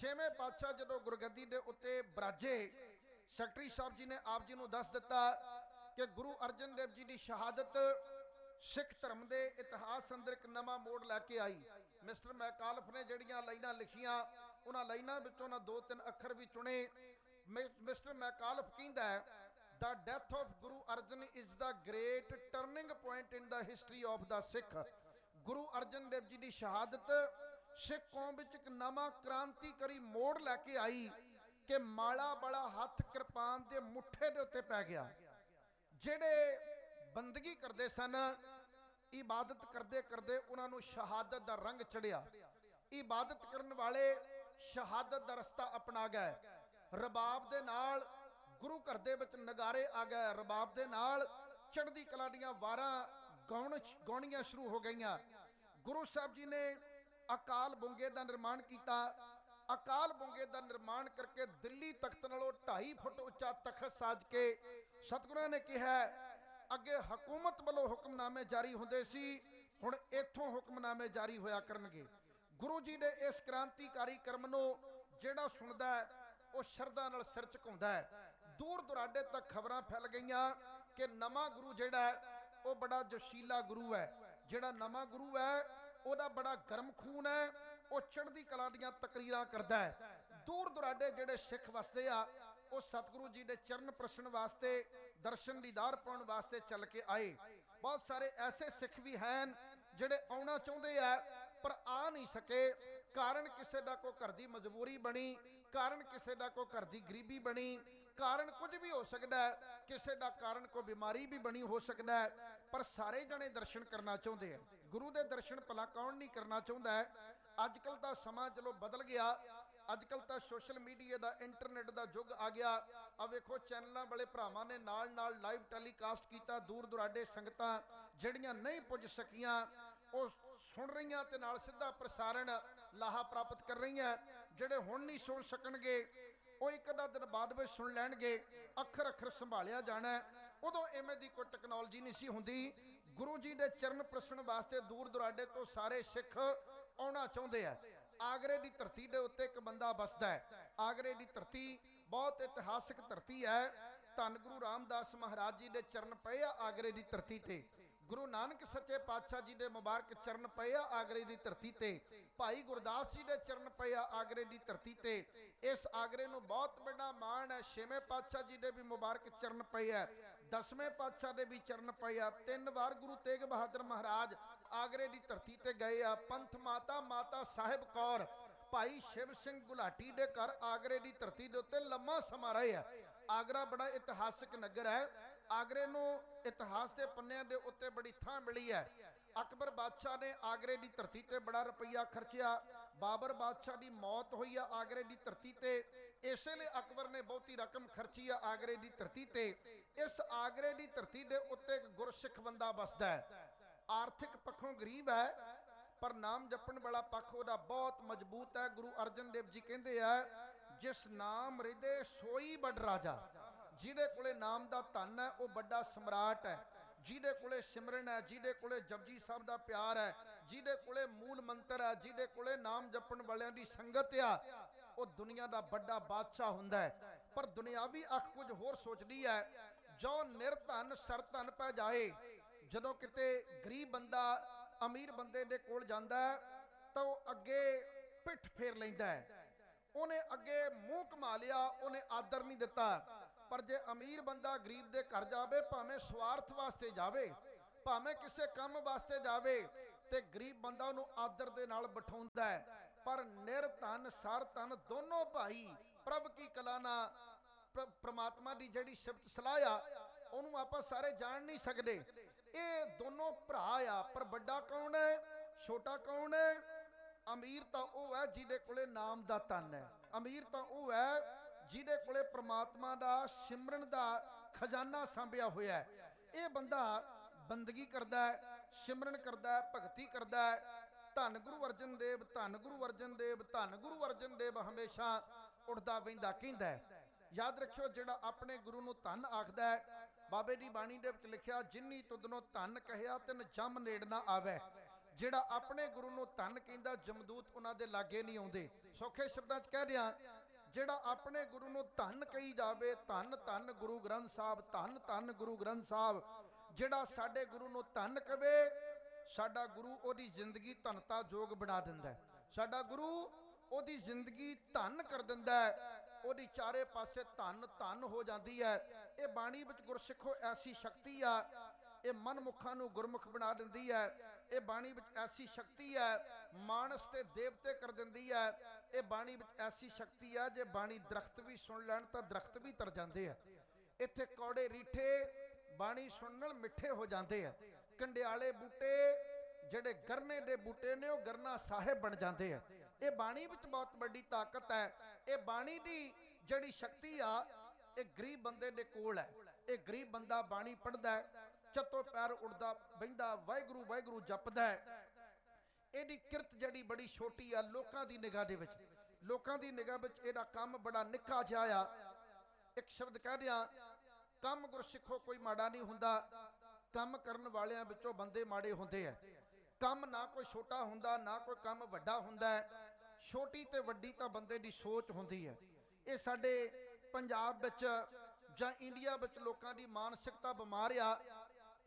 ਛੇਵੇਂ ਪਾਤਸ਼ਾਹ ਜਦੋਂ ਗੁਰਗੱਦੀ ਦੇ ਉੱਤੇ ਬਰਾਜੇ, ਸੈਕਟਰੀ ਸਾਹਿਬ ਜੀ ਨੇ ਆਪ ਜੀ ਨੂੰ ਦੱਸ ਦਿੱਤਾ ਕਿ ਗੁਰੂ ਅਰਜਨ ਦੇਵ ਜੀ ਦੀ ਸ਼ਹਾਦਤ ਸਿੱਖ ਧਰਮ ਦੇ ਇਤਿਹਾਸ ਅੰਦਰ ਇੱਕ ਨਵਾਂ ਮੋੜ ਲੈ ਕੇ ਆਈ। ਮਿਸਟਰ ਮੈਕਾਲਫ ਨੇ ਜਿਹੜੀਆਂ ਲਾਈਨਾਂ ਲਿਖੀਆਂ, ਉਹਨਾਂ ਲਾਈਨਾਂ ਵਿੱਚੋਂ ਨਾ ਦੋ ਤਿੰਨ ਅੱਖਰ ਵੀ ਚੁਣੇ। ਮਿ- ਮਿਸਟਰ ਮੈਕਾਲਫ ਕਹਿੰਦਾ ਹੈ the death of Guru Arjan is the great turning point in the history of the Sikh Guru Arjan Dev ji ਦੀ ਸ਼ਹਾਦਤ ਸਿੱਖ ਕੌਮ ਵਿੱਚ ਇੱਕ ਨਵਾਂ ਕ੍ਰਾਂਤੀਕਾਰੀ ਮੋੜ ਲੈ ਕੇ ਆਈ ਕਿ ਮਾਲਾ ਬੜਾ ਹੱਥ ਕਿਰਪਾਨ ਦੇ ਮੁੱਠੇ ਦੇ ਉੱਤੇ ਪੈ ਗਿਆ। ਜਿਹੜੇ ਬੰਦਗੀ ਕਰਦੇ ਸਨ, ਇਬਾਦਤ ਕਰਦੇ ਕਰਦੇ ਉਹਨਾਂ ਨੂੰ ਸ਼ਹਾਦਤ ਦਾ ਰੰਗ ਚੜਿਆ। ਇਬਾਦਤ ਕਰਨ ਵਾਲੇ ਸ਼ਹਾਦਤ ਦਾ ਰਸਤਾ ਅਪਣਾ ਗਏ। ਰਬਾਬ ਦੇ ਨਾਲ ਗੁਰੂ ਘਰ ਦੇ ਵਿੱਚ ਨਗਾਰੇ ਆ ਗਏ। ਰਬਾਬ ਦੇ ਨਾਲ ਚੜ੍ਹਦੀ ਕਲਾ ਦੀਆਂ ਵਾਰਾਂ ਗਾਉਣ ਗਾਉਣੀਆਂ ਸ਼ੁਰੂ ਹੋ ਗਈਆਂ। ਗੁਰੂ ਸਾਹਿਬ ਜੀ ਨੇ ਅਕਾਲ ਬੁੰਗੇ ਦਾ ਨਿਰਮਾਣ ਕੀਤਾ। ਅਕਾਲ ਬੁੰਗੇ ਦਾ ਨਿਰਮਾਣ ਕਰਕੇ ਦਿੱਲੀ ਤਖਤ ਨਾਲੋਂ 2.5 ਫੁੱਟ ਉੱਚਾ ਤਖਤ ਸਾਜ ਕੇ ਸਤਿਗੁਰਾਂ ਨੇ ਕਿਹਾ, ਅੱਗੇ ਹਕੂਮਤ ਵੱਲੋਂ ਹੁਕਮਨਾਮੇ ਜਾਰੀ ਹੁੰਦੇ ਸੀ, ਹੁਣ ਇੱਥੋਂ ਹੁਕਮਨਾਮੇ ਜਾਰੀ ਹੋਇਆ ਕਰਨਗੇ। ਗੁਰੂ ਜੀ ਦੇ ਇਸ ਕ੍ਰਾਂਤੀਕਾਰੀ ਕਰਮ ਨੂੰ ਜਿਹੜਾ ਸੁਣਦਾ ਉਹ ਸ਼ਰਧਾ ਨਾਲ ਸਿਰ ਝੁਕਾਉਂਦਾ ਹੈ। ਦੂਰ ਦੁਰਾਡੇ ਤੱਕ ਖਬਰਾਂ ਫੈਲ ਗਈਆਂ ਕਿ ਨਵਾਂ ਗੁਰੂ ਜਿਹੜਾ ਉਹ ਬੜਾ ਜੋਸ਼ੀਲਾ ਗੁਰੂ ਹੈ। ਜਿਹੜਾ ਨਵਾਂ ਗੁਰੂ ਹੈ ਉਹਦਾ ਬੜਾ ਗਰਮ ਖੂਨ ਹੈ, ਉਹ ਚੜ੍ਹਦੀ ਕਲਾ ਦੀਆਂ ਤਕਰੀਰਾਂ ਕਰਦਾ ਹੈ। ਦੂਰ ਦੁਰਾਡੇ ਜਿਹੜੇ ਸਿੱਖ ਵਸਦੇ ਆ, ਉਹ ਸਤਿਗੁਰੂ ਜੀ ਦੇ ਚਰਨ ਪ੍ਰਸ਼ਨ ਵਾਸਤੇ, ਦਰਸ਼ਨ ਦੀਦਾਰ ਪਾਉਣ ਵਾਸਤੇ ਚੱਲ ਕੇ ਆਏ। ਬਹੁਤ ਸਾਰੇ ਐਸੇ ਸਿੱਖ ਵੀ ਹਨ ਜਿਹੜੇ ਆਉਣਾ ਚਾਹੁੰਦੇ ਆ, ਪਰ ਆ ਨਹੀਂ ਸਕੇ। ਕਾਰਨ ਕਿਸੇ ਦਾ ਕੋ ਘਰ ਦੀ ਮਜਬੂਰੀ ਬਣੀ, ਕਾਰਨ ਕਿਸੇ ਦਾ ਕੋ ਘਰ ਦੀ ਗਰੀਬੀ ਬਣੀ, ਕਾਰਨ ਕੁਝ ਵੀ ਹੋ ਸਕਦਾ ਹੈ, ਕਿਸੇ ਦਾ ਕਾਰਨ ਕੋ ਬਿਮਾਰੀ ਵੀ ਬਣੀ ਹੋ ਸਕਦਾ ਹੈ। ਪਰ ਸਾਰੇ ਜਣੇ ਦਰਸ਼ਨ ਕਰਨਾ ਚਾਹੁੰਦੇ ਆ। ਗੁਰੂ ਦੇ ਦਰਸ਼ਨ ਭਲਾ ਕੌਣ ਨਹੀਂ ਕਰਨਾ ਚਾਹੁੰਦਾ ਹੈ? ਅੱਜ ਕੱਲ ਦਾ ਸਮਾਂ ਚਲੋ ਬਦਲ ਗਿਆ। ਅੱਜ ਕੱਲ ਤਾਂ ਸੋਸ਼ਲ ਮੀਡੀਆ ਦਾ, ਇੰਟਰਨੈਟ ਦਾ ਯੁੱਗ ਆ ਗਿਆ। ਆ ਵੇਖੋ, ਚੈਨਲਾਂ ਵਾਲੇ ਭਰਾਵਾਂ ਨੇ ਨਾਲ ਨਾਲ ਲਾਈਵ ਟੈਲੀਕਾਸਟ ਕੀਤਾ ਦੂਰ ਦੁਰਾਡੇ ਸੰਗਤਾਂ ਜਿਹੜੀਆਂ ਨਹੀਂ ਪੁੱਜ ਸਕੀਆਂ, ਉਹ ਸੁਣ ਰਹੀਆਂ ਤੇ ਨਾਲ ਸਿੱਧਾ ਪ੍ਰਸਾਰਣ ਲਾਹਾ ਪ੍ਰਾਪਤ ਕਰ ਰਹੀਆਂ। ਜਿਹੜੇ ਹੁਣ ਨਹੀਂ ਸੁਣ ਸਕਣਗੇ, ਉਹ ਇੱਕ ਅੱਧਾ ਦਿਨ ਬਾਅਦ ਵਿੱਚ ਸੁਣ ਲੈਣਗੇ। ਅੱਖਰ ਅੱਖਰ ਸੰਭਾਲਿਆ ਜਾਣਾ ਉਦੋਂ ਐਵੇਂ ਦੀ ਕੋਈ ਟੈਕਨੋਲੋਜੀ ਨਹੀਂ ਸੀ ਹੁੰਦੀ। ਗੁਰੂ ਜੀ ਦੇ ਚਰਨ ਪ੍ਰਸਣ ਵਾਸਤੇ ਦੂਰ ਦੁਰਾਡੇ ਤੋਂ ਸਾਰੇ ਸਿੱਖ ਆਉਣਾ ਚਾਹੁੰਦੇ ਆ। ਆਗਰੇ ਦੀ ਧਰਤੀ ਦੇ ਉੱਤੇ ਇੱਕ ਬੰਦਾ ਬਸਦਾ ਹੈ। ਆਗਰੇ ਦੀ ਧਰਤੀ ਬਹੁਤ ਇਤਿਹਾਸਕ ਧਰਤੀ ਹੈ। ਧੰਨ ਗੁਰੂ ਰਾਮਦਾਸ ਮਹਾਰਾਜ ਜੀ ਦੇ ਚਰਨ ਪਏ ਆ ਆਗਰੇ ਦੀ ਧਰਤੀ ਤੇ। ਗੁਰੂ ਨਾਨਕ ਸੱਚੇ ਪਾਤਸ਼ਾਹ ਜੀ ਦੇ ਮੁਬਾਰਕ ਚਰਨ ਪਏ ਆ ਆਗਰੇ ਦੀ ਧਰਤੀ ਤੇ। ਭਾਈ ਗੁਰਦਾਸ ਜੀ ਦੇ ਚਰਨ ਪਏ ਆ ਆਗਰੇ ਦੀ ਧਰਤੀ ਤੇ। ਇਸ ਆਗਰੇ ਨੂੰ ਬਹੁਤ ਵੱਡਾ ਮਾਣ ਹੈ। ਛੇਵੇਂ ਪਾਤਸ਼ਾਹ ਜੀ ਦੇ ਵੀ ਮੁਬਾਰਕ ਚਰਨ ਪਏ ਆ। ਦਸਵੇਂ ਪਾਤਸ਼ਾਹ ਦੇ ਵੀ ਚਰਨ ਪਏ ਆ। ਤਿੰਨ ਵਾਰ ਗੁਰੂ ਤੇਗ ਬਹਾਦਰ ਮਹਾਰਾਜ ਆਗਰੇ ਦੀ ਧਰਤੀ ਤੇ ਗਏ ਆ। ਪੰਥ ਮਾਤਾ ਮਾਤਾ ਸਾਹਿਬ ਕੌਰ, ਭਾਈ ਸ਼ਿਵ ਸਿੰਘ ਗੁਲਾਟੀ ਦੇ ਘਰ ਆਗਰੇ ਦੀ ਧਰਤੀ ਦੇ ਉੱਤੇ ਲੰਮਾ ਸਮਾਂ ਰਹੇ ਆ। ਆਗਰਾ ਬੜਾ ਇਤਿਹਾਸਕ ਨਗਰ ਹੈ। ਆਗਰੇ ਨੂੰ ਇਤਿਹਾਸ ਦੇ ਪੰਨਿਆਂ ਦੇ ਉੱਤੇ ਬੜੀ ਥਾਂ ਮਿਲੀ ਹੈ। ਅਕਬਰ ਬਾਦਸ਼ਾਹ ਨੇ ਆਗਰੇ ਦੀ ਧਰਤੀ ਤੇ ਬੜਾ ਰੁਪਈਆ ਖਰਚਿਆ। ਬਾਬਰ ਬਾਦਸ਼ਾਹ ਦੀ ਮੌਤ ਹੋਈ ਆ ਆਗਰੇ ਦੀ ਧਰਤੀ ਤੇ। ਇਸੇ ਲਈ ਅਕਬਰ ਨੇ ਬਹੁਤੀ ਰਕਮ ਖਰਚੀ ਆ ਆਗਰੇ ਦੀ ਧਰਤੀ ਤੇ। ਇਸ ਆਗਰੇ ਦੀ ਧਰਤੀ ਦੇ ਉੱਤੇ ਇੱਕ ਗੁਰਸਿੱਖ ਬੰਦਾ ਵਸਦਾ ਹੈ। ਆਰਥਿਕ ਪੱਖੋਂ ਗਰੀਬ ਹੈ, ਪਰ ਨਾਮ ਜਪਣ ਵਾਲਾ ਪੱਖ ਉਹਦਾ ਬਹੁਤ ਮਜ਼ਬੂਤ ਹੈ। ਗੁਰੂ ਅਰਜਨ ਦੇਵ ਜੀ ਕਹਿੰਦੇ ਆ, ਜਿਸ ਨਾਮ ਹਿਰਦੇ ਸੋਈ ਬੜ ਰਾਜਾ, ਜਿਹਦੇ ਕੋਲੇ ਨਾਮ ਦਾ ਧਨ ਹੈ, ਉਹ ਵੱਡਾ ਸਮਰਾਟ ਹੈ। ਜਿਹਦੇ ਕੋਲੇ ਸਿਮਰਨ ਹੈ, ਜਿਹਦੇ ਕੋਲੇ ਜਪਜੀ ਸਾਹਿਬ ਦਾ ਪਿਆਰ ਹੈ, ਜਿਹਦੇ ਕੋਲੇ ਮੂਲ ਮੰਤਰ ਹੈ, ਜਿਹਦੇ ਕੋਲੇ ਨਾਮ ਜਪਣ ਵਾਲਿਆਂ ਦੀ ਸੰਗਤ ਆ, ਉਹ ਦੁਨੀਆ ਦਾ ਵੱਡਾ ਬਾਦਸ਼ਾਹ ਹੁੰਦਾ ਹੈ। ਪਰ ਦੁਨਿਆਵੀ ਅੱਖ ਕੁਝ ਹੋਰ ਸੋਚਦੀ ਹੈ, ਜੋ ਨਿਰਧਨ ਸਰਧਨ ਪੈ ਜਾਏ, ਜਦੋਂ ਕਿਤੇ ਗਰੀਬ ਬੰਦਾ ਅਮੀਰ ਬੰਦੇ ਦੇ ਕੋਲ ਜਾਂਦਾ ਤਾਂ ਉਹ ਅੱਗੇ ਪਿੱਠ ਫੇਰ ਲੈਂਦਾ ਹੈ। ਉਹਨੇ ਅੱਗੇ ਮੂੰਹ ਕਮਾ ਲਿਆ, ਉਹਨੇ ਆਦਰ ਨਹੀਂ ਦਿੱਤਾ। ਪਰ ਜੇ ਅਮੀਰ ਬੰਦਾ ਗਰੀਬ ਦੇ ਘਰ ਜਾਵੇ, ਭਾਵੇਂ ਸਵਾਰਥ ਵਾਸਤੇ ਜਾਵੇ, ਭਾਵੇਂ ਕਿਸੇ ਕੰਮ ਵਾਸਤੇ ਜਾਵੇ, ਤੇ ਗਰੀਬ ਬੰਦਾ ਉਹਨੂੰ ਆਦਰ ਦੇ ਨਾਲ ਬਿਠਾਉਂਦਾ ਹੈ। ਪਰ ਨਿਰਧਨ ਸਰਧਨ ਦੋਨੋਂ ਭਾਈ ਪ੍ਰਭ ਕੀ ਕਲਾ ਨਾਲ ਪ੍ਰਮਾਤਮਾ ਦੀ ਜਿਹੜੀ ਸ਼ਬਦ ਸਲਾਹ ਆ, ਉਹਨੂੰ ਆਪਾਂ ਸਾਰੇ ਜਾਣ ਨਹੀਂ ਸਕਦੇ। ਇਹ ਦੋਨੋਂ ਭਰਾ ਆ, ਪਰ ਵੱਡਾ ਕੌਣ ਹੈ? ਛੋਟਾ ਕੌਣ ਹੈ? ਅਮੀਰ ਤਾਂ ਉਹ ਹੈ ਜਿਹਦੇ ਕੋਲੇ ਨਾਮ ਦਾ ਤਨ ਹੈ ਅਮੀਰ ਤਾਂ ਉਹ ਹੈ ਜਿਹਦੇ ਕੋਲੇ ਪ੍ਰਮਾਤਮਾ ਦਾ, ਸਿਮਰਨ ਦਾ ਖਜ਼ਾਨਾ ਸੰਭਿਆ ਹੋਇਆ ਹੈ। ਇਹ ਬੰਦਾ ਬੰਦਗੀ ਕਰਦਾ ਹੈ, ਸਿਮਰਨ ਕਰਦਾ ਹੈ, ਭਗਤੀ ਕਰਦਾ ਹੈ। ਧੰਨ ਗੁਰੂ ਅਰਜਨ ਦੇਵ, ਧੰਨ ਗੁਰੂ ਅਰਜਨ ਦੇਵ, ਧੰਨ ਗੁਰੂ ਅਰਜਨ ਦੇਵ ਹਮੇਸ਼ਾ ਉੱਠਦਾ ਵਹਿੰਦਾ ਕਹਿੰਦਾ ਯਾਦ ਰੱਖਿਓ, ਜਿਹੜਾ ਆਪਣੇ ਗੁਰੂ ਨੂੰ ਧੰਨ ਆਖਦਾ ਹੈ, ਬਾਬੇ ਦੀ ਬਾਣੀ ਦੇ ਵਿੱਚ ਲਿਖਿਆ ਜਿਨਨੀ ਤੁਧਨੋਂ ਧੰਨ ਕਹਿਆ, ਤਿੰਨ ਜਮ ਨੇੜ ਨਾ ਆਵੇ। ਜਿਹੜਾ ਆਪਣੇ ਗੁਰੂ ਨੂੰ ਧੰਨ ਕਹਿੰਦਾ, ਜਮਦੂਤ ਉਹਨਾਂ ਦੇ ਲਾਗੇ ਨਹੀਂ ਆਉਂਦੇ। ਸੌਖੇ ਸ਼ਬਦਾਂ 'ਚ ਕਹਿ ਰਿਹਾ ਜਿਹੜਾ ਆਪਣੇ ਗੁਰੂ ਨੂੰ ਧੰਨ ਕਹੀ ਜਾਵੇ, ਧੰਨ ਧੰਨ ਗੁਰੂ ਗ੍ਰੰਥ ਸਾਹਿਬ, ਧੰਨ ਧੰਨ ਗੁਰੂ ਗ੍ਰੰਥ ਸਾਹਿਬ, ਜਿਹੜਾ ਸਾਡੇ ਗੁਰੂ ਨੂੰ ਧੰਨ ਕਵੇ, ਸਾਡਾ ਗੁਰੂ ਉਹਦੀ ਜ਼ਿੰਦਗੀ ਧਨਤਾ ਜੋਗ ਬਣਾ ਦਿੰਦਾ ਹੈ। ਸਾਡਾ ਗੁਰੂ ਉਹਦੀ ਜ਼ਿੰਦਗੀ ਧੰਨ ਕਰ ਦਿੰਦਾ ਹੈ। ਉਹਦੀ ਚਾਰੇ ਪਾਸੇ ਧੰਨ ਧੰਨ ਹੋ ਜਾਂਦੀ ਹੈ। ਇਹ ਬਾਣੀ ਵਿੱਚ ਗੁਰਸਿੱਖੋ ਐਸੀ ਸ਼ਕਤੀ ਆ, ਇਹ ਮਨਮੁਖਾਂ ਨੂੰ ਗੁਰਮੁਖ ਬਣਾ ਦਿੰਦੀ ਹੈ। ਇਹ ਬਾਣੀ ਵਿੱਚ ਐਸੀ ਸ਼ਕਤੀ ਹੈ, ਮਾਨਸ ਤੇ ਦੇਵਤੇ ਕਰ ਦਿੰਦੀ ਹੈ। ਇਹ ਬਾਣੀ ਵਿੱਚ ਐਸੀ ਸ਼ਕਤੀ ਆ, ਜੇ ਬਾਣੀ ਦਰਖਤ ਵੀ ਸੁਣ ਲੈਣ ਤਾਂ ਦਰਖਤ ਵੀ ਤਰ ਜਾਂਦੇ ਆ। ਇੱਥੇ ਕੌੜੇ ਰੀਠੇ ਬਾਣੀ ਸੁਣਨ ਨਾਲ ਮਿੱਠੇ ਹੋ ਜਾਂਦੇ ਆ। ਕੰਡਿਆਲੇ ਬੂਟੇ, ਜਿਹੜੇ ਗਰਨੇ ਦੇ ਬੂਟੇ ਨੇ, ਉਹ ਗਰਨਾ ਸਾਹਿਬ ਬਣ ਜਾਂਦੇ ਆ। ਇਹ ਬਾਣੀ ਵਿੱਚ ਬਹੁਤ ਵੱਡੀ ਤਾਕਤ ਹੈ। ਇਹ ਬਾਣੀ ਦੀ ਜਿਹੜੀ ਸ਼ਕਤੀ ਆ, ਇਹ ਗਰੀਬ ਬੰਦੇ ਦੇ ਕੋਲ ਹੈ। ਇਹ ਗਰੀਬ ਬੰਦਾ ਬਾਣੀ ਪੜ੍ਹਦਾ ਹੈ, ਚੱਤੋ ਪੈਰ ਉੱਡਦਾ, ਬਹਿੰਦਾ, ਵਾਹਿਗੁਰੂ ਵਾਹਿਗੁਰੂ ਜਪਦਾ ਹੈ। ਇਹਦੀ ਕਿਰਤ ਜਿਹੜੀ ਬੜੀ ਛੋਟੀ ਆ ਲੋਕਾਂ ਦੀ ਨਿਗਾਹ ਦੇ ਵਿੱਚ। ਲੋਕਾਂ ਦੀ ਨਿਗਾਹ ਵਿੱਚ ਇਹਦਾ ਕੰਮ ਬੜਾ ਨਿੱਕਾ ਜਿਹਾ ਆ। ਇੱਕ ਸ਼ਬਦ ਕਹਿ ਦਿਆਂ, ਕੰਮ ਗੁਰਸਿੱਖੋ ਕੋਈ ਮਾੜਾ ਨਹੀਂ ਹੁੰਦਾ। ਕੰਮ ਕਰਨ ਵਾਲਿਆਂ ਵਿੱਚੋਂ ਬੰਦੇ ਮਾੜੇ ਹੁੰਦੇ ਆ। ਕੰਮ ਨਾ ਕੋਈ ਛੋਟਾ ਹੁੰਦਾ, ਨਾ ਕੋਈ ਕੰਮ ਵੱਡਾ ਹੁੰਦਾ। ਛੋਟੀ ਤੇ ਵੱਡੀ ਤਾਂ ਬੰਦੇ ਦੀ ਸੋਚ ਹੁੰਦੀ ਹੈ ਇਹ ਸਾਡੇ ਪੰਜਾਬ ਵਿੱਚ ਜਾਂ ਇੰਡੀਆ ਵਿੱਚ ਲੋਕਾਂ ਦੀ ਮਾਨਸਿਕਤਾ ਬਿਮਾਰ ਆ।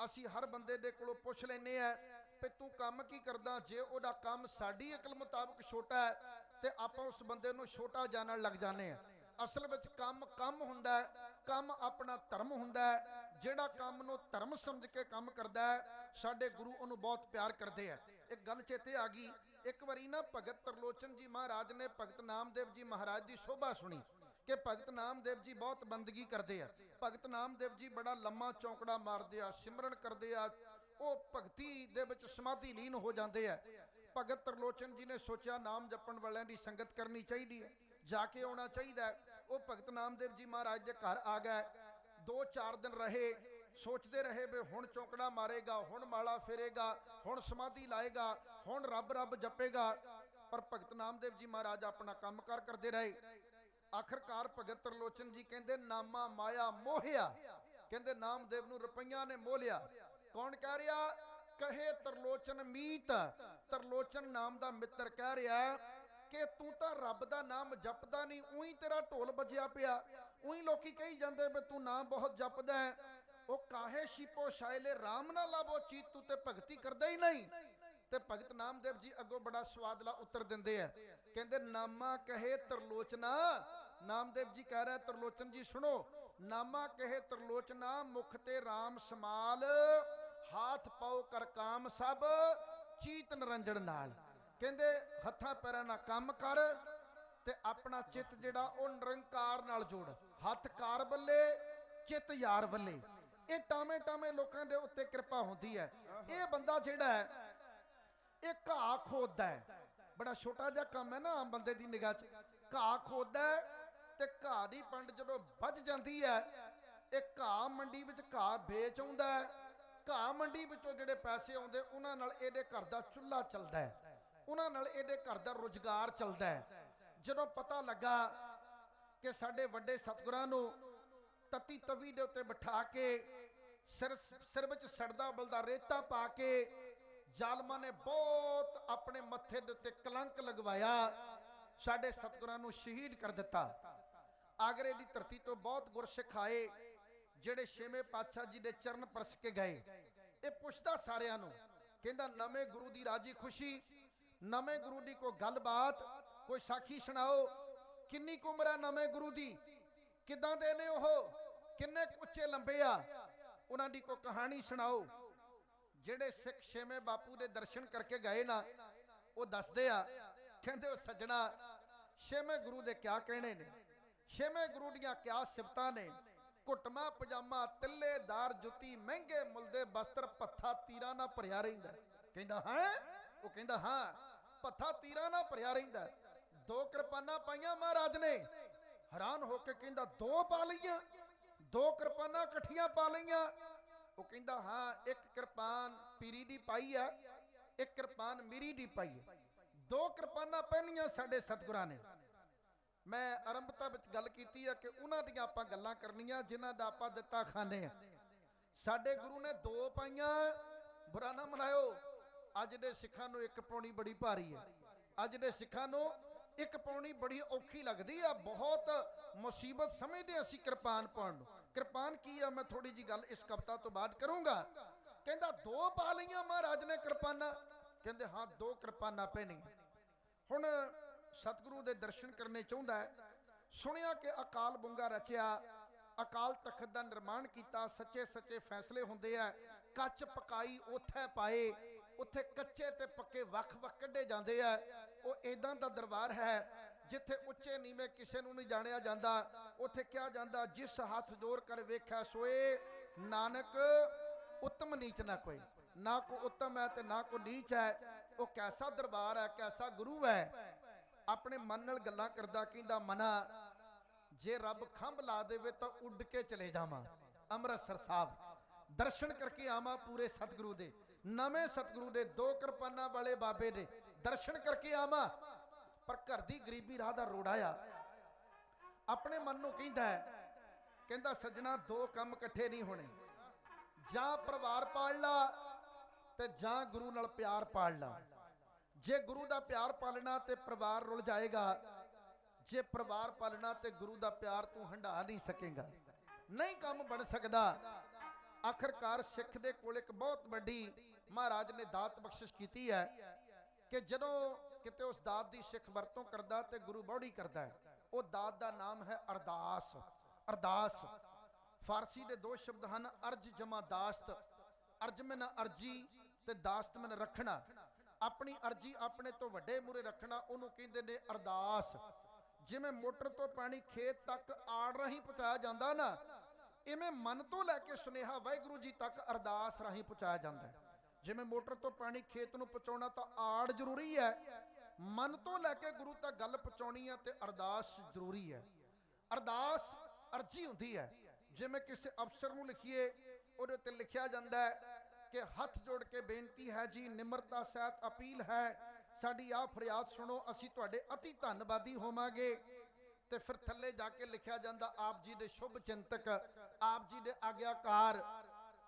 ਅਸੀਂ ਹਰ ਬੰਦੇ ਦੇ ਕੋਲੋਂ ਪੁੱਛ ਲੈਨੇ ਆ ਵੀ ਤੂੰ ਕੰਮ ਕੀ ਕਰਦਾ? ਜੇ ਉਹਦਾ ਕੰਮ ਸਾਡੀ ਅਕਲ ਮੁਤਾਬਕ ਛੋਟਾ ਹੈ, ਤੇ ਆਪਾਂ ਉਸ ਬੰਦੇ ਨੂੰ ਛੋਟਾ ਜਾਣਨ ਲੱਗ ਜਾਂਦੇ ਆ ਅਸਲ ਵਿੱਚ ਕੰਮ ਕੰਮ ਹੁੰਦਾ ਹੈ, ਕੰਮ ਆਪਣਾ ਧਰਮ ਹੁੰਦਾ ਹੈ। ਜਿਹੜਾ ਕੰਮ ਨੂੰ ਧਰਮ ਸਮਝ ਕੇ ਕੰਮ ਕਰਦਾ ਹੈ, ਸਾਡੇ ਗੁਰੂ ਉਹਨੂੰ ਬਹੁਤ ਪਿਆਰ ਕਰਦੇ ਆ। ਇੱਕ ਗੱਲ ਚੇਤੇ ਆ ਗਈ, ਇੱਕ ਵਾਰੀ ਨਾ ਭਗਤ ਤਰਲੋਚਨ ਜੀ ਮਹਾਰਾਜ ਨੇ ਭਗਤ ਨਾਮਦੇਵ ਜੀ ਮਹਾਰਾਜ ਦੀ ਸ਼ੋਭਾ ਸੁਣੀ ਕਿ ਭਗਤ ਨਾਮਦੇਵ ਜੀ ਬਹੁਤ ਬੰਦਗੀ ਕਰਦੇ ਆ। ਭਗਤ ਨਾਮਦੇਵ ਜੀ ਬੜਾ ਲੰਮਾ ਚੌਂਕੜਾ ਮਾਰਦੇ ਆ, ਸਿਮਰਨ ਕਰਦੇ ਆ ਉਹ ਭਗਤੀ ਦੇ ਵਿੱਚ ਸਮਾਧੀ ਲੀਨ ਹੋ ਜਾਂਦੇ ਆ। ਭਗਤ ਤਰਲੋਚਨ ਜੀ ਨੇ ਸੋਚਿਆ ਨਾਮ ਜਪਣ ਵਾਲਿਆਂ ਦੀ ਸੰਗਤ ਕਰਨੀ ਚਾਹੀਦੀ ਹੈ। ਜਾ ਕੇ ਆਉਣਾ ਚਾਹੀਦਾ ਉਹ ਭਗਤ ਨਾਮਦੇਵ ਜੀ ਮਹਾਰਾਜ ਦੇ ਘਰ ਆ ਗਏ। ਦੋ ਚਾਰ ਦਿਨ ਰਹੇ। ਸੋਚਦੇ ਰਹੇ ਵੀ ਹੁਣ ਚੌਂਕੜਾ ਮਾਰੇਗਾ, ਹੁਣ ਮਾਲਾ ਫੇਰੇਗਾ, ਹੁਣ ਸਮਾਧੀ ਲਾਏਗਾ, ਹੁਣ ਰੱਬ ਰੱਬ ਜਪੇਗਾ। ਪਰ ਭਗਤ ਨਾਮਦੇਵ ਜੀ ਮਹਾਰਾਜ ਆਪਣਾ ਕੰਮ ਕੰਮਕਾਰ ਕਰਦੇ ਰਹੇ। ਆਖਰਕਾਰ ਭਗਤ ਤਰਲੋਚਨ ਜੀ ਕਹਿੰਦੇ, ਨਾਮਾ ਮਾਇਆ ਮੋਹਿਆ। ਕਹਿੰਦੇ, ਨਾਮਦੇਵ ਨੂੰ ਰੁਪਈਆਂ ਨੇ ਮੋਹ ਲਿਆ। ਕੌਣ ਕਹਿ ਰਿਹਾ? ਕਹੇ ਤਰਲੋਚਨ ਮੀਤ। ਤਰਲੋਚਨ ਨਾਮ ਦਾ ਮਿੱਤਰ ਕਹਿ ਰਿਹਾ ਕਿ ਤੂੰ ਤਾਂ ਰੱਬ ਦਾ ਨਾਮ ਜਪਦਾ ਨਹੀਂ, ਉਹੀ ਤੇਰਾ ਢੋਲ ਵੱਜਿਆ ਪਿਆ। ਉਹੀ ਲੋਕੀ ਕਹੀ ਜਾਂਦੇ ਵੀ ਤੂੰ ਨਾਮ ਬਹੁਤ ਜਪਦਾ ਹੈ। ਉਹ ਕਾਹੇ ਸ਼ਿਪੋ ਸ਼ਾਇਲੇ RAM ਨਾ ਲਾਵੋ ਚੀਤ, ਤੂੰ ਤੇ ਭਗਤੀ ਕਰਦਾ ਹੀ ਨਹੀਂ। ਤੇ ਭਗਤ ਨਾਮਦੇਵ ਜੀ ਅੱਗੋਂ ਬੜਾ ਸਵਾਦਲਾ ਉੱਤਰ ਦਿੰਦੇ ਆ। ਕਹਿੰਦੇ, ਨਾਮਾ ਕਹੇ ਤਰਲੋਚਨਾ। ਨਾਮਦੇਵ ਜੀ ਕਹਿ ਰਿਹਾ, ਤਰਲੋਚਨ ਜੀ ਸੁਣੋ। ਨਾਮਾ ਕਹੇ ਤਰਲੋਚਨਾ, ਮੁਖ ਤੇ RAM ਸਮਾਲ। ਹਾਥ ਪਾਉ ਕਰ ਕਾਮ ਸਭ, ਚੀਤ ਨਰੰਜਣ ਨਾਲ। ਕਹਿੰਦੇ, ਹੱਥਾਂ ਪੈਰਾਂ ਨਾਲ ਕੰਮ ਕਰ ਤੇ ਆਪਣਾ ਚਿੱਤ ਜਿਹੜਾ ਉਹ ਨਿਰੰਕਾਰ ਨਾਲ ਜੋੜ। ਹੱਥ ਕਾਰ ਬੱਲੇ, ਚਿੱਤ ਯਾਰ ਬੱਲੇ। ਇਹ ਟਾਵੇਂ ਟਾਵੇਂ ਲੋਕਾਂ ਦੇ ਉੱਤੇ ਕਿਰਪਾ ਹੁੰਦੀ ਹੈ। ਇਹ ਬੰਦਾ ਜਿਹੜਾ ਹੈ, ਇਹ ਘਾਹ ਖੋਦਦਾ ਹੈ। ਬੜਾ ਛੋਟਾ ਜਿਹਾ ਕੰਮ ਹੈ ਨਾ ਆਮ ਬੰਦੇ ਦੀ ਨਿਗਾਹ 'ਚ। ਘਾਹ ਖੋਦਦਾ ਤੇ ਘਾਹ ਦੀ ਪੰਡ ਜਦੋਂ ਵੱਜ ਜਾਂਦੀ ਹੈ, ਇਹ ਘਾਹ ਮੰਡੀ ਵਿੱਚ ਘਾਹ ਵੇਚ ਆਉਂਦਾ ਹੈ। ਘਾਹ ਮੰਡੀ ਵਿੱਚੋਂ ਜਿਹੜੇ ਪੈਸੇ ਆਉਂਦੇ, ਉਹਨਾਂ ਨਾਲ ਇਹਦੇ ਘਰ ਦਾ ਚੁੱਲ੍ਹਾ ਚੱਲਦਾ ਹੈ। ਉਹਨਾਂ ਨਾਲ ਇਹਦੇ ਘਰ ਦਾ ਰੋਜ਼ਗਾਰ ਚੱਲਦਾ ਹੈ। ਜਦੋਂ ਪਤਾ ਲੱਗਾ ਕਿ ਸਾਡੇ ਵੱਡੇ ਸਤਿਗੁਰਾਂ ਨੂੰ ਤਤੀ ਤਵੀ ਦੇ ਉੱਤੇ ਬਿਠਾ ਕੇ ਸਿਰ ਸਿਰ ਵਿੱਚ ਸੜਦਾ ਬਲਦਾ ਰੇਤਾ ਪਾ ਕੇ ਜ਼ਾਲਮਾਂ ਨੇ ਬਹੁਤ ਆਪਣੇ ਮੱਥੇ ਦੇ ਉੱਤੇ ਕਲੰਕ ਲਗਵਾਇਆ, ਸਾਡੇ ਸਤਿਗੁਰਾਂ ਨੂੰ ਸ਼ਹੀਦ ਕਰ ਦਿੱਤਾ। ਆਗਰੇ ਦੀ ਧਰਤੀ ਤੋਂ ਬਹੁਤ ਗੁਰਸਿੱਖ ਆਏ। ਜਿਹੜੇ ਛੇਵੇਂ ਪਾਤਸ਼ਾਹ ਜੀ ਦੇ ਚਰਨ ਪਰਸ ਕੇ ਗਏ, ਇਹ ਪੁੱਛਦਾ ਸਾਰਿਆਂ ਨੂੰ, ਕਹਿੰਦਾ, ਨਵੇਂ ਗੁਰੂ ਦੀ ਰਾਜੀ ਖੁਸ਼ੀ, ਨਵੇਂ ਗੁਰੂ ਦੀ ਕੋਈ ਗੱਲਬਾਤ, ਕੋਈ ਸਾਖੀ ਸੁਣਾਓ, ਕਿੰਨੀ ਕੁ ਉਮਰ ਹੈ ਨਵੇਂ ਗੁਰੂ ਦੀ, ਕਿੱਦਾਂ ਦੇ ਨੇ ਉਹ, ਕਿੰਨੇ ਉੱਚੇ ਲੰਬੇ ਆ, ਉਹਨਾਂ ਦੀ ਕੋਈ ਕਹਾਣੀ ਸੁਣਾਓ। ਜਿਹੜੇ ਸਿੱਖ ਛੇਵੇਂ ਬਾਪੂ ਦੇ ਦਰਸ਼ਨ ਕਰਕੇ ਗਏ ਨਾ, ਉਹ ਦੱਸਦੇ ਆ, ਕਹਿੰਦੇ ਉਹ ਸੱਜਣਾ, ਛੇਵੇਂ ਗੁਰੂ ਦੇ ਕਿਆ ਕਹਿਣੇ ਨੇ, ਛੇਵੇਂ ਗੁਰੂ ਦੀਆਂ ਕਿਆ ਸਿਫਤਾਂ ਨੇ ਘੁੱਟਮਾ, ਪਜਾਮਾ ਤਿੱਲੇਦਾਰ ਜੁੱਤੀ, ਮਹਿੰਗੇ ਮੁੱਲ ਦੇ ਬਸਤਰ, ਪੱਥਾ ਤੀਰਾਂ ਨਾਲ ਭਰਿਆ ਰਹਿੰਦਾ ਕਹਿੰਦਾ, ਹਾਂ? ਉਹ ਕਹਿੰਦਾ, ਹਾਂ, ਪੱਥਾ ਤੀਰਾਂ ਨਾਲ ਭਰਿਆ ਰਹਿੰਦਾ ਦੋ ਕਿਰਪਾਨਾਂ ਪਾਈਆਂ ਮਹਾਰਾਜ ਨੇ। ਹੈਰਾਨ ਹੋ ਕੇ ਕਹਿੰਦਾ, ਦੋ ਪਾ ਲਈਆਂ। ਦੋ ਕਿਰਪਾਨਾਂ ਇਕੱਠੀਆਂ ਪਾ ਲਈਆਂ। ਉਹ ਕਹਿੰਦਾ, ਹਾਂ, ਇੱਕ ਕਿਰਪਾਨ ਪੀਰੀ ਦੀ ਪਾਈ ਆ, ਇੱਕ ਕਿਰਪਾਨ ਮੀਰੀ ਦੀ ਪਾਈ ਹੈ ਦੋ ਕਿਰਪਾਨਾਂ ਪਹਿਨੀਆਂ ਸਾਡੇ ਸਤਿਗੁਰਾਂ ਨੇ। ਮੈਂ ਆਰੰਭਤਾ ਵਿੱਚ ਗੱਲ ਕੀਤੀ ਆ ਕਿ ਉਹਨਾਂ ਦੀਆਂ ਆਪਾਂ ਗੱਲਾਂ ਕਰਨੀਆਂ, ਜਿਨ੍ਹਾਂ ਦਾ ਆਪਾਂ ਦਿੱਤਾ ਖਾਂਦੇ ਆ। ਸਾਡੇ ਗੁਰੂ ਨੇ ਦੋ ਪਾਈਆਂ, ਬੁਰਾ ਨਾ ਮਨਾਇਓ। ਅੱਜ ਦੇ ਸਿੱਖਾਂ ਨੂੰ ਇੱਕ ਪਾਉਣੀ ਬੜੀ ਭਾਰੀ ਹੈ ਅੱਜ ਦੇ ਸਿੱਖਾਂ ਨੂੰ ਇੱਕ ਪਾਉਣੀ ਬੜੀ ਔਖੀ ਲੱਗਦੀ ਆ। ਬਹੁਤ ਮੁਸੀਬਤ ਸਮਝਦੇ ਅਸੀਂ ਕਿਰਪਾਨ ਪਾਉਣ ਨੂੰ। ਕਿਰਪਾਨ ਕੀ ਆ? ਮੈਂ ਥੋੜੀ ਜੀ ਗੱਲ ਇਸ ਕਵਿਤਾ ਤੋਂ ਬਾਅਦ ਕਰੂੰਗਾ। ਕਹਿੰਦਾ, ਦੋ ਪਾ ਲਈਆਂ ਮਹਾਰਾਜ ਨੇ ਕਿਰਪਾਨਾਂ। ਕਹਿੰਦੇ, ਹਾਂ, ਦੋ ਕਿਰਪਾਨਾਂ ਪਹਿਨੀਆਂ ਹੁਣ ਸਤਿਗੁਰੂ ਦੇ ਦਰਸ਼ਨ ਕਰਨੇ ਚਾਹੁੰਦਾ ਹੈ। ਸੁਣਿਆ ਕਿ ਅਕਾਲ ਬੁੰਗਾ ਰਚਿਆ, ਅਕਾਲ ਤਖਤ ਦਾ ਨਿਰਮਾਣ ਕੀਤਾ, ਸੱਚੇ ਸੱਚੇ ਫੈਸਲੇ ਹੁੰਦੇ ਆ। ਕੱਚ ਪਕਾਈ ਉਥੇ ਪਾਏ, ਉੱਥੇ ਕੱਚੇ ਤੇ ਪੱਕੇ ਵੱਖ-ਵੱਖ ਕੱਢੇ ਜਾਂਦੇ ਆ। ਉਹ ਇਦਾਂ ਦਾ ਦਰਬਾਰ ਹੈ ਜਿੱਥੇ ਉੱਚੇ ਨੀਵੇਂ ਕਿਸੇ ਨੂੰ ਨਹੀਂ ਜਾਣਿਆ ਜਾਂਦਾ। ਉੱਥੇ ਕਿਹਾ ਜਾਂਦਾ, ਜਿਸ ਹੱਥ ਜੋੜ ਕਰ ਵੇਖਿਆ ਸੋਏ, ਨਾਨਕ ਉੱਤਮ ਨੀਚ ਨਾ ਕੋਈ। ਨਾ ਕੋ ਉੱਤਮ ਹੈ ਤੇ ਨਾ ਕੋ ਨੀਚ ਹੈ। ਉਹ ਕੈਸਾ ਦਰਬਾਰ ਹੈ, ਕੈਸਾ ਗੁਰੂ ਹੈ। ਆਪਣੇ ਮਨ ਨਾਲ ਗੱਲਾਂ ਕਰਦਾ, ਕਹਿੰਦਾ, ਮਨਾ, ਜੇ ਰੱਬ ਖੰਭ ਲਾ ਦੇਵੇ ਤਾਂ ਉੱਡ ਕੇ ਚਲੇ ਜਾਵਾਂ। ਅੰਮ੍ਰਿਤਸਰ ਸਾਹਿਬ, ਦਰਸ਼ਨ ਕਰਕੇ ਆਵਾਂ ਪੂਰੇ ਸਤਿਗੁਰੂ ਦੇ। ਨਵੇਂ ਸਤਿਗੁਰੂ ਦੇ ਦੋ ਕਿਰਪਾਨਾਂ ਵਾਲੇ ਬਾਬੇ ਦੇ ਦਰਸ਼ਨ ਕਰਕੇ ਆਵਾਂ। ਪਰ ਘਰ ਦੀ ਗਰੀਬੀ ਰਾਹ ਦਾ ਰੋੜਾ ਆ। ਆਪਣੇ ਮਨ ਨੂੰ ਕਹਿੰਦਾ ਕਹਿੰਦਾ, ਸੱਜਣਾ, ਦੋ ਕੰਮ ਇਕੱਠੇ ਨਹੀਂ ਹੋਣੇ। ਜਾਂ ਪਰਿਵਾਰ ਪਾਲ ਲਾ ਤੇ ਜਾਂ ਗੁਰੂ ਨਾਲ ਪਿਆਰ ਪਾਲ ਲਾ। ਜੇ ਗੁਰੂ ਦਾ ਪਿਆਰ ਪਾਲਣਾ ਤੇ ਪਰਿਵਾਰ ਰੁਲ ਜਾਏਗਾ, ਜੇ ਪਰਿਵਾਰ ਪਾਲਣਾ ਤੇ ਗੁਰੂ ਦਾ ਪਿਆਰ ਤੂੰ ਹੰਢਾ ਨਹੀਂ ਸਕੇਗਾ। ਨਹੀਂ ਕੰਮ ਬਣ ਸਕਦਾ। ਆਖਰਕਾਰ ਸਿੱਖ ਦੇ ਕੋਲ ਇੱਕ ਬਹੁਤ ਵੱਡੀ ਮਹਾਰਾਜ ਨੇ ਦਾਤ ਬਖਸ਼ਿਸ਼ ਕੀਤੀ ਹੈ ਕਿ ਜਦੋਂ ਕਿਤੇ ਉਸ ਦਾਤ ਦੀ ਸਿੱਖ ਵਰਤੋਂ ਕਰਦਾ ਤੇ ਗੁਰੂ ਬੌੜੀ ਕਰਦਾ ਹੈ, ਉਹ ਦਾਤ ਦਾ ਨਾਮ ਹੈ ਅਰਦਾਸ। ਅਰਦਾਸ। ਫਾਰਸੀ ਦੇ ਦੋ ਸ਼ਬਦ ਹਨ, ਅਰਜ ਜਮਾ ਦਾਸਤ। ਅਰਜ ਮੈਨ ਅਰਜੀ ਤੇ ਦਾਸਤ ਮੈਨ ਰੱਖਣਾ। ਆਪਣੀ ਅਰਜੀ ਆਪਣੇ ਤੋਂ ਵੱਡੇ ਮੂਰੇ ਰੱਖਣਾ, ਉਹਨੂੰ ਕਹਿੰਦੇ ਨੇ ਅਰਦਾਸ। ਜਿਵੇਂ ਮੋਟਰ ਤੋਂ ਪਾਣੀ ਖੇਤ ਤੱਕ ਆੜ ਰਾਹੀਂ ਪਹੁੰਚਾਇਆ ਜਾਂਦਾ ਨਾ, ਇਵੇਂ ਮਨ ਤੋਂ ਲੈ ਕੇ ਸੁਨੇਹਾ ਵਾਹਿਗੁਰੂ ਜੀ ਤੱਕ ਅਰਦਾਸ ਰਾਹੀਂ ਪਹੁੰਚਾਇਆ ਜਾਂਦਾ ਹੈ। ਜਿਵੇਂ ਮੋਟਰ ਤੋਂ ਪਾਣੀ ਖੇਤ ਨੂੰ ਪਹੁੰਚਾਉਣਾ ਤਾਂ ਆੜ ਜ਼ਰੂਰੀ ਹੈ, ਮਨ ਤੋਂ ਲੈ ਕੇ ਗੁਰੂ ਤੱਕ ਗੱਲ ਪਹੁੰਚਾਉਣੀ ਹੈ ਤੇ ਅਰਦਾਸ ਜ਼ਰੂਰੀ ਹੈ। ਅਰਦਾਸ ਅਰਜੀ ਹੁੰਦੀ ਹੈ। ਜਿਵੇਂ ਕਿਸੇ ਅਫਸਰ ਨੂੰ ਲਿਖੀਏ, ਉਹਦੇ ਉੱਤੇ ਲਿਖਿਆ ਜਾਂਦਾ ਹੈ ਕਿ ਹੱਥ ਜੋੜ ਕੇ ਬੇਨਤੀ ਹੈ ਜੀ, ਨਿਮਰਤਾ ਸਹਿਤ ਅਪੀਲ ਹੈ। ਸਾਡੀ ਆਹ ਫਰਿਆਦ ਸੁਣੋ, ਅਸੀਂ ਤੁਹਾਡੇ ਅਤੀ ਧੰਨਵਾਦੀ ਹੋਵਾਂਗੇ। ਤੇ ਫਿਰ ਥੱਲੇ ਜਾ ਕੇ ਲਿਖਿਆ ਜਾਂਦਾ, ਆਪ ਜੀ ਦੇ ਸ਼ੁਭ ਚਿੰਤਕ, ਆਪ ਜੀ ਦੇ ਆਗਿਆਕਾਰ।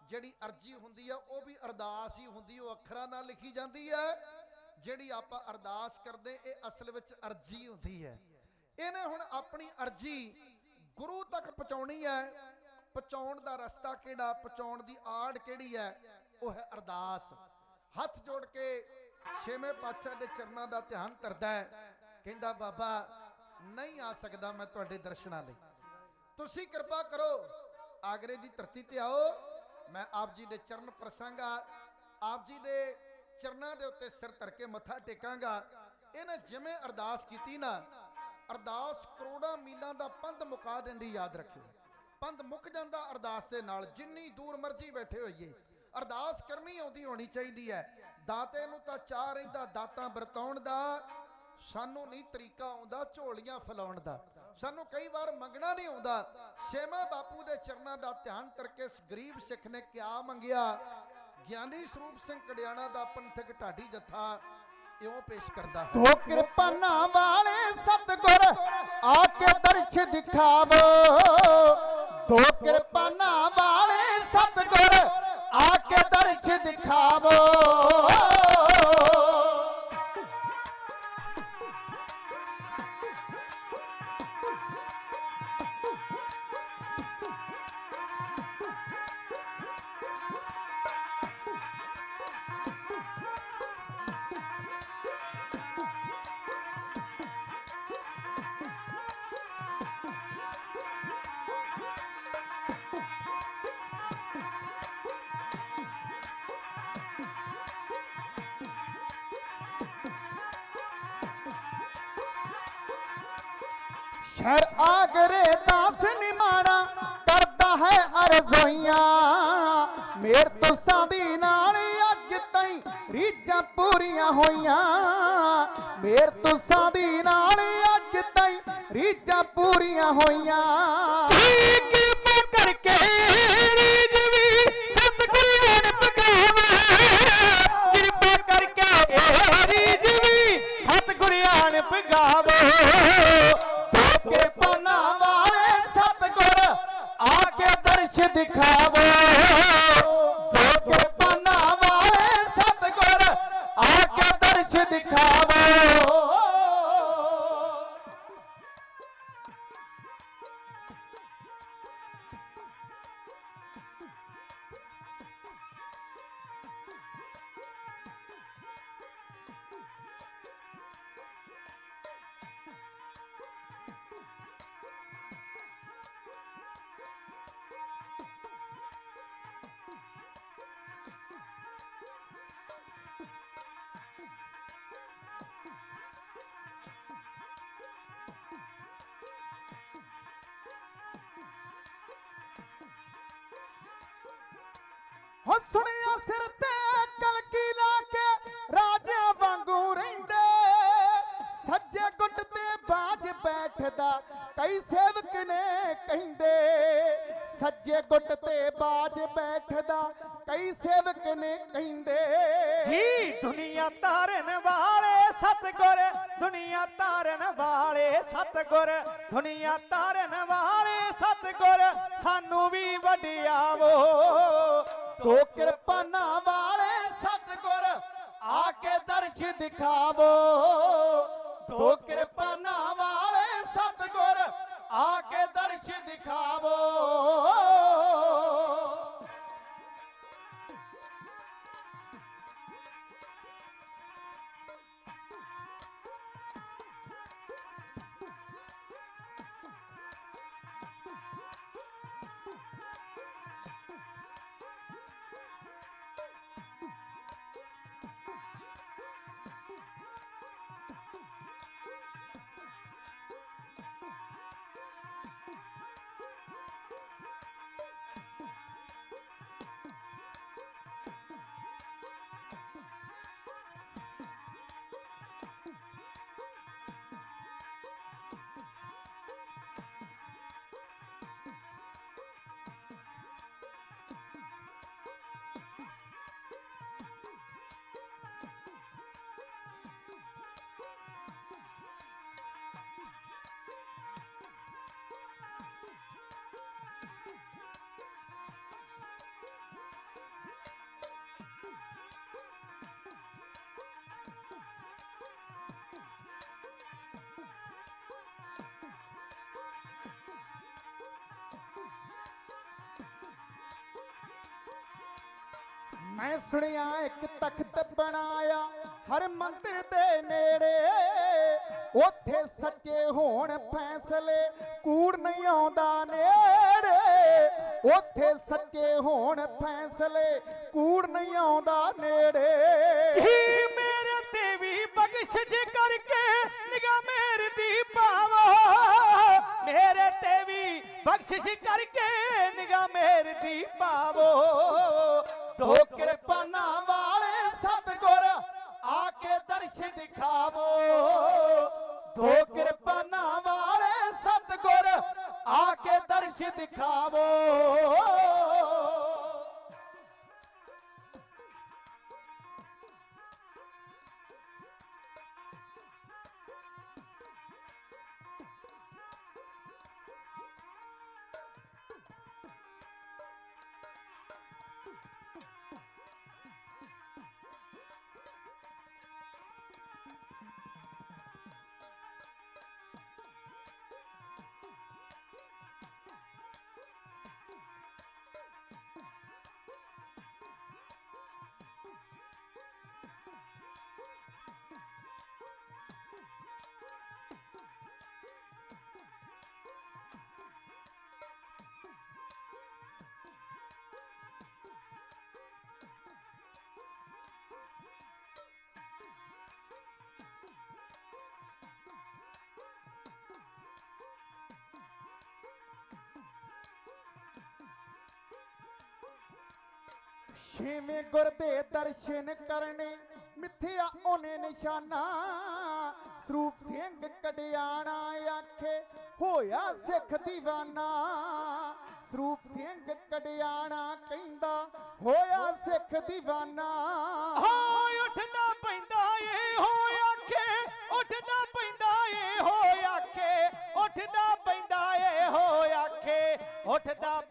ਜਿਹੜੀ ਅਰਜੀ ਹੁੰਦੀ ਆ, ਉਹ ਵੀ ਅਰਦਾਸ ਹੀ ਹੁੰਦੀ, ਉਹ ਅੱਖਰਾਂ ਨਾਲ ਲਿਖੀ ਜਾਂਦੀ ਹੈ। ਜਿਹੜੀ ਆਪਾਂ ਅਰਦਾਸ ਕਰਦੇ, ਇਹ ਅਸਲ ਵਿੱਚ ਅਰਜੀ ਹੁੰਦੀ ਹੈ। ਇਹਨੇ ਹੁਣ ਆਪਣੀ ਅਰਜੀ ਗੁਰੂ ਤੱਕ ਪਹੁੰਚਾਉਣੀ ਹੈ। ਪਹੁੰਚਾਉਣ ਦਾ ਰਸਤਾ ਕਿਹੜਾ? ਪਹੁੰਚਾਉਣ ਦੀ ਆੜ ਕਿਹੜੀ ਹੈ? ਉਹ ਹੈ ਅਰਦਾਸ। ਹੱਥ ਜੋੜ ਕੇ ਛੇਵੇਂ ਪਾਤਸ਼ਾਹ ਦੇ ਚਰਨਾਂ ਦਾ ਧਿਆਨ ਕਰਦਾ ਹੈ। ਕਹਿੰਦਾ, ਬਾਬਾ, ਨਹੀਂ ਆ ਸਕਦਾ ਮੈਂ ਤੁਹਾਡੇ ਦਰਸ਼ਨਾਂ ਲਈ। ਤੁਸੀਂ ਕਿਰਪਾ ਕਰੋ। ਆਗਰੇ ਦੀ ਧਰਤੀ ਤੇ ਆਓ। ਮੈਂ ਆਪ ਜੀ ਦੇ ਚਰਨ ਪ੍ਰਸੰਗਾ। ਆਪ ਜੀ ਦੇ ਚਰਨਾਂ ਦੇ ਉੱਤੇ ਸਿਰ ਧਰ ਕੇ ਮੱਥਾ ਟੇਕਾਂਗਾ। ਇਹਨੇ ਜਿਵੇਂ ਅਰਦਾਸ ਕੀਤੀ ਨਾ, ਅਰਦਾਸ ਕਰੋੜਾਂ ਮੀਲਾਂ ਦਾ ਪੰਧ ਮੁਕਾ ਦਿੰਦੀ, ਯਾਦ ਰੱਖਿਓ। ਪੰਧ ਮੁੱਕ ਜਾਂਦਾ ਅਰਦਾਸ ਦੇ ਨਾਲ, ਜਿੰਨੀ ਦੂਰ ਮਰਜ਼ੀ ਬੈਠੇ ਹੋਈਏ। ਅਰਦਾਸ ਕਰਨੀ ਆਉਂਦੀ ਹੋਣੀ ਚਾਹੀਦੀ ਹੈ। ਦਾਤੇ ਨੂੰ ਤਾਂ ਚਾਹ ਰਹਿੰਦਾ, ਦਾਤਾਂ ਵਰਤਾਉਣ ਦਾ। ਸਾਨੂੰ ਨਹੀਂ ਤਰੀਕਾ ਆਉਂਦਾ ਝੋਲੀਆਂ ਫਲਾਉਣ ਦਾ। ਸਾਨੂੰ ਕਈ ਵਾਰ ਮੰਗਣਾ ਨਹੀਂ ਆਉਂਦਾ। ਛੇਵੇਂ ਬਾਪੂ ਦੇ ਚਰਨਾਂ ਦਾ ਧਿਆਨ ਕਰਕੇ ਇਸ ਗਰੀਬ ਸਿੱਖ ਨੇ ਕਿਆ ਮੰਗਿਆ? ਗਿਆਨੀ ਸਰੂਪ ਸਿੰਘ ਕੜਿਆਣਾ ਦਾ ਪੰਥਕ ਢਾਡੀ ਜਥਾ ਇਉਂ ਪੇਸ਼ ਕਰਦਾ ਹੈ। ਦੋ ਕਿਰਪਾਨਾਂ ਵਾਲੇ ਸਤਗੁਰ, ਆ ਕੇ ਦਰਸ਼ ਦਿਖਾਵੋ। ਦੋ ਕਿਰਪਾਨਾਂ ਵਾਲੇ ਸਤਗੁਰ ਆ ਕੇ ਦਰਸ਼ ਦਿਖਾਵੋ। ਸ਼ਹਿਰ ਆਗਰੇ ਦਾਸ ਨਿਮਾਣਾ ਕਰਦਾ ਹੈ ਅਰਜ਼ੋਈਆਂ। ਮੇਰ ਤੁਸਾਂ ਦੀ ਨਾਲ ਅੱਜ ਤਾਈ ਰੀਝਾਂ ਪੂਰੀਆਂ ਹੋਈਆਂ। ਮੇਰ ਤੁਸਾਂ ਦੀ ਨਾਲ ਅੱਜ ਤਾਈ ਰੀਝਾਂ ਪੂਰੀਆਂ ਹੋਈਆਂ। ਹੋ ਸੁਣਿਆ ਸਿਰ ਤੇ ਕਲਕੀ ਲਾ ਕੇ ਰਾਜੇ ਵਾਂਗੂ ਰਹਿੰਦੇ। ਸੱਜੇ ਗੁੱਟ ਤੇ ਬਾਜ ਬੈਠਦਾ, ਕਈ ਸੇਵਕ ਨੇ ਕਹਿੰਦੇ। ਸੱਜੇ ਗੁੱਟ ਤੇ ਬਾਜ ਬੈਠਦਾ, ਕਈ ਸੇਵਕ ਨੇ ਕਹਿੰਦੇ। ਜੀ, ਦੁਨੀਆ ਤਾਰਨ ਵਾਲੇ ਸਤਗੁਰ, ਦੁਨੀਆ ਤਾਰਨ ਵਾਲੇ ਸਤਗੁਰ, ਦੁਨੀਆ ਤਾਰਨ ਵਾਲੇ ਸਤਗੁਰ, ਸਾਨੂੰ ਵੀ ਵਡਿਆਵੋ। ਦੋ ਕਿਰਪਾਨਾਂ ਵਾਲੇ ਸਤਗੁਰ ਆ ਕੇ ਦਰਸ਼ ਦਿਖਾਵੋ। ਦੋ ਕਿਰਪਾਨਾਂ ਵਾਲੇ ਸਤਗੁਰ ਆ ਕੇ ਦਰਸ਼ ਦਿਖਾਵੋ। ਮੈਂ ਸੁਣਿਆ ਇੱਕ ਤਖਤ ਬਣਾਇਆ, ਹਰ ਮੰਦਿਰ ਦੇ ਨੇੜੇ। ਉੱਥੇ ਸੱਚੇ ਹੋਣ ਫੈਸਲੇ ਕੂੜ ਨਹੀਂ ਆਉਂਦਾ ਨੇੜੇ। ਉੱਥੇ ਸੱਚੇ ਹੋਣ ਫੈਸਲੇ ਕੂੜ ਨਹੀਂ ਆਉਂਦਾ ਨੇੜੇ। ਜੀ ਮੇਰੇ ਤੇ ਵੀ ਬਖਸ਼ਿਸ਼ ਕਰਕੇ ਨਿਗਾਹ ਮੇਰ ਦੀ ਪਾਵੋ। ਮੇਰੇ ਤੇ ਵੀ ਬਖਸ਼ਿਸ਼ ਕਰਕੇ ਨਿਗਾਹ ਮੇਰ ਦੀ ਪਾਵੋ। ਦੋ ਕਿਰਪਾਨਾਂ ਵਾਲੇ ਸਤਗੁਰ, ਆ ਕੇ ਦਰਸ਼ ਦਿਖਾਵੋ। ਦੋ ਕਿਰਪਾਨਾਂ ਵਾਲੇ ਸਤਗੁਰ, ਆ ਕੇ ਦਰਸ਼ ਦਿਖਾਵੋ। ਛੇਵੇਂ ਗੁਰ ਦੇ ਦਰਸ਼ਨ ਕਰਨੇ, ਮਿੱਥਿਆ ਉਹਨੇ ਨਿਸ਼ਾਨਾ। ਸਰੂਪ ਸਿੰਘ ਕੜਿਆਣਾ ਆਖੇ, ਹੋਇਆ ਸਿੱਖ ਦੀਵਾਨਾ। ਸਰੂਪ ਸਿੰਘ ਕੜਿਆਣਾ ਕਹਿੰਦਾ, ਹੋਇਆ ਸਿੱਖ ਦੀਵਾਨਾ। ਹੋਏ, ਉੱਠਦਾ ਪੈਂਦਾ ਏ ਹੋ ਆਖੇ, ਉੱਠਦਾ ਪੈਂਦਾ ਏ ਹੋ ਆਖੇ, ਉੱਠਦਾ ਪੈਂਦਾ ਏ ਹੋ ਆਖੇ, ਉੱਠਦਾ